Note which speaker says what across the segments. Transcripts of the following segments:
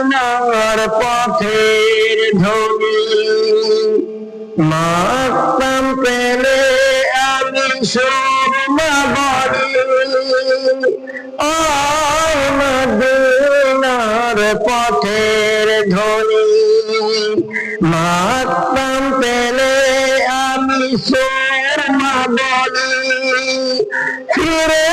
Speaker 1: মদিনার পথের ধনি মাতাম পেলে আমি সুরমা বলি মদিনার পথের ধনি মাতাম পেলে আমি সুরমা বলি ফিরে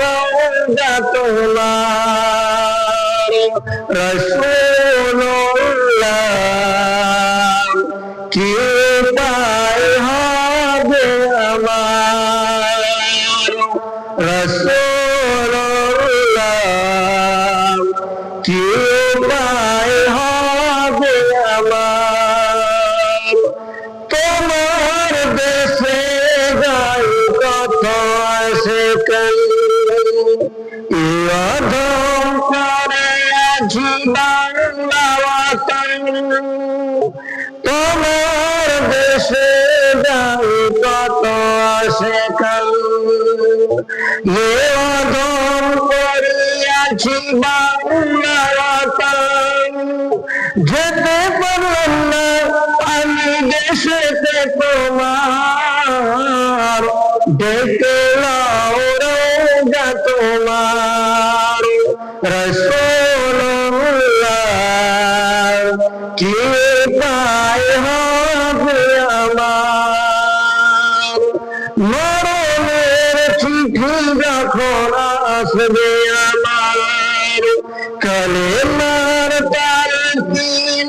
Speaker 1: রওজা তোমার রসুল্লাহ কি পায় হবে আমার রসুল্লাহ কি তোমার দেশে গাই কত আসে কাই ইয়ধম করে আছি বাংলা যেতে পারলাম না আমি দেশেতে তোমার। লাও রোজা তোমার। কি পায় হবে আমার? মরণের চিঠি যখন আসবে আমার কালে মার তার দিন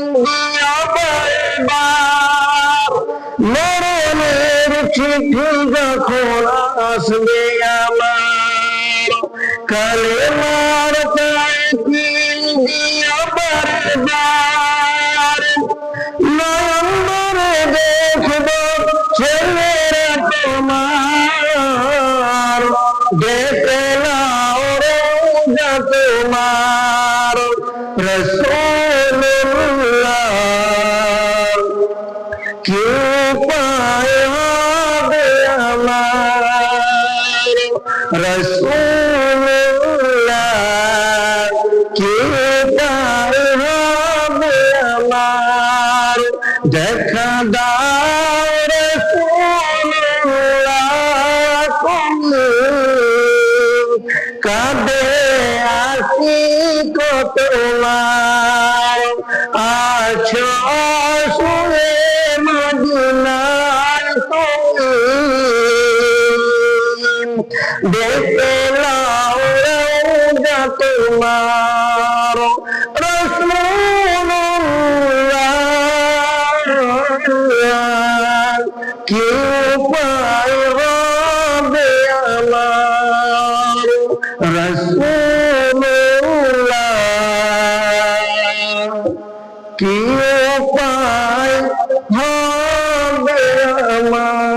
Speaker 1: মরণের চিঠি যখন আসবে আমার কালে মার দেখে নাও রোজা তোমার রসুল্লাহ। কি পায় হবে আমার রসুল্লাহ। কি পায় হবে আমার দেখা দাও কাঁদে আসি কত আছো শুয়ে মদিনার দেখে লাও তোমার রসুল্লাহ। কি উপায় কি উপায় হবে আমার